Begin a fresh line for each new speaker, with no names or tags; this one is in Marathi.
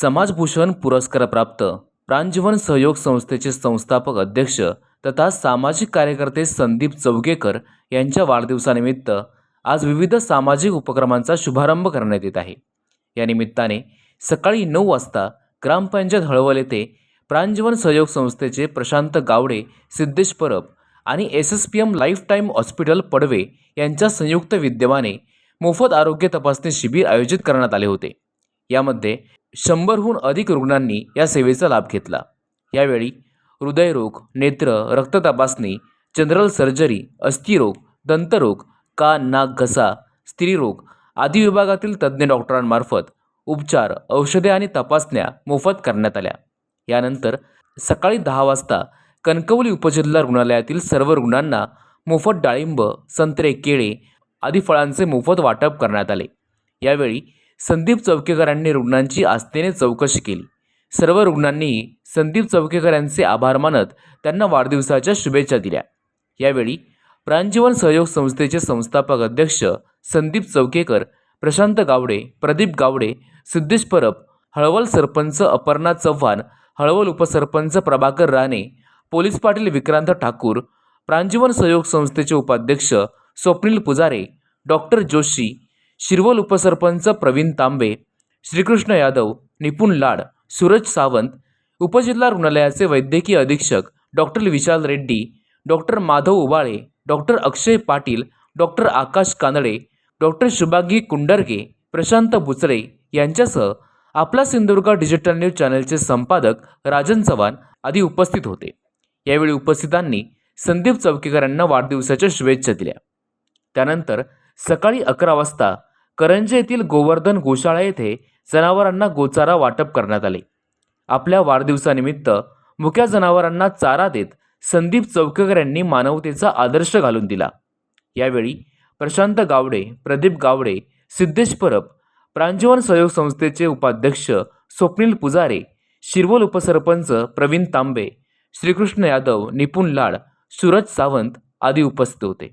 समाजभूषण पुरस्कारप्राप्त प्राणजीवन सहयोग संस्थेचे संस्थापक अध्यक्ष तथा सामाजिक कार्यकर्ते संदीप चौगेकर यांच्या वाढदिवसानिमित्त आज विविध सामाजिक उपक्रमांचा शुभारंभ करण्यात येत आहे. या निमित्ताने सकाळी नऊ वाजता ग्रामपंचायत हळवल येथे प्राणजीवन सहयोग संस्थेचे प्रशांत गावडे सिद्धेश परब आणि S S P M life time hospital Padve यांच्या संयुक्त विद्यमाने मोफत आरोग्य तपासणी शिबिर आयोजित करण्यात आले होते. यामध्ये शंभरहून अधिक रुग्णांनी या सेवेचा लाभ घेतला. यावेळी हृदयरोग नेत्र रक्त तपासणी जनरल सर्जरी अस्थिरोग दंतरोग कान नाक घसा स्त्रीरोग आदी विभागातील तज्ज्ञ डॉक्टरांमार्फत उपचार औषधे आणि तपासण्या मोफत करण्यात आल्या. यानंतर सकाळी दहा वाजता कणकवली उपजिल्हा रुग्णालयातील सर्व रुग्णांना मोफत डाळिंब संत्रे केळे आदी फळांचे मोफत वाटप करण्यात आले. यावेळी संदीप चौकेकरांनी रुग्णांची आस्थेने चौकशी केली. सर्व रुग्णांनीही संदीप चौकेकर यांचे आभार मानत त्यांना वाढदिवसाच्या शुभेच्छा दिल्या. यावेळी प्राणजीवन सहयोग संस्थेचे संस्थापक अध्यक्ष संदीप चौकेकर प्रशांत गावडे प्रदीप गावडे सिद्धेश परब हळवल सरपंच अपर्णा चव्हाण हळवल उपसरपंच प्रभाकर राणे पोलीस पाटील विक्रांत ठाकूर प्राणजीवन सहयोग संस्थेचे उपाध्यक्ष स्वप्नील पुजारे डॉक्टर जोशी शिरवल उपसरपंच प्रवीण तांबे श्रीकृष्ण यादव निपुण लाड सूरज सावंत उपजिल्हा रुग्णालयाचे वैद्यकीय अधीक्षक doctor Vishal Reddy doctor Madhav Ubale doctor Akshay Patil doctor Akash Kanade doctor शुभागी Kundarge Prashant Buchare यांच्यासह आपला सिंधुदुर्ग डिजिटल न्यूज चॅनलचे संपादक राजन चव्हाण आदी उपस्थित होते. यावेळी उपस्थितांनी संदीप चौकीकरांना वाढदिवसाच्या शुभेच्छा दिल्या. त्यानंतर सकाळी अकरा वाजता करंजे येथील गोवर्धन गोशाळा येथे जनावरांना गोचारा वाटप करण्यात आले. आपल्या वाढदिवसानिमित्त मुक्या जनावरांना चारा देत संदीप चौकेकर यांनी मानवतेचा आदर्श घालून दिला. यावेळी प्रशांत गावडे प्रदीप गावडे सिद्धेश परब प्रांजवन सहयोग संस्थेचे उपाध्यक्ष स्वप्नील पुजारे शिरवल उपसरपंच प्रवीण तांबे श्रीकृष्ण यादव निपुण लाड सूरज सावंत आदी उपस्थित होते.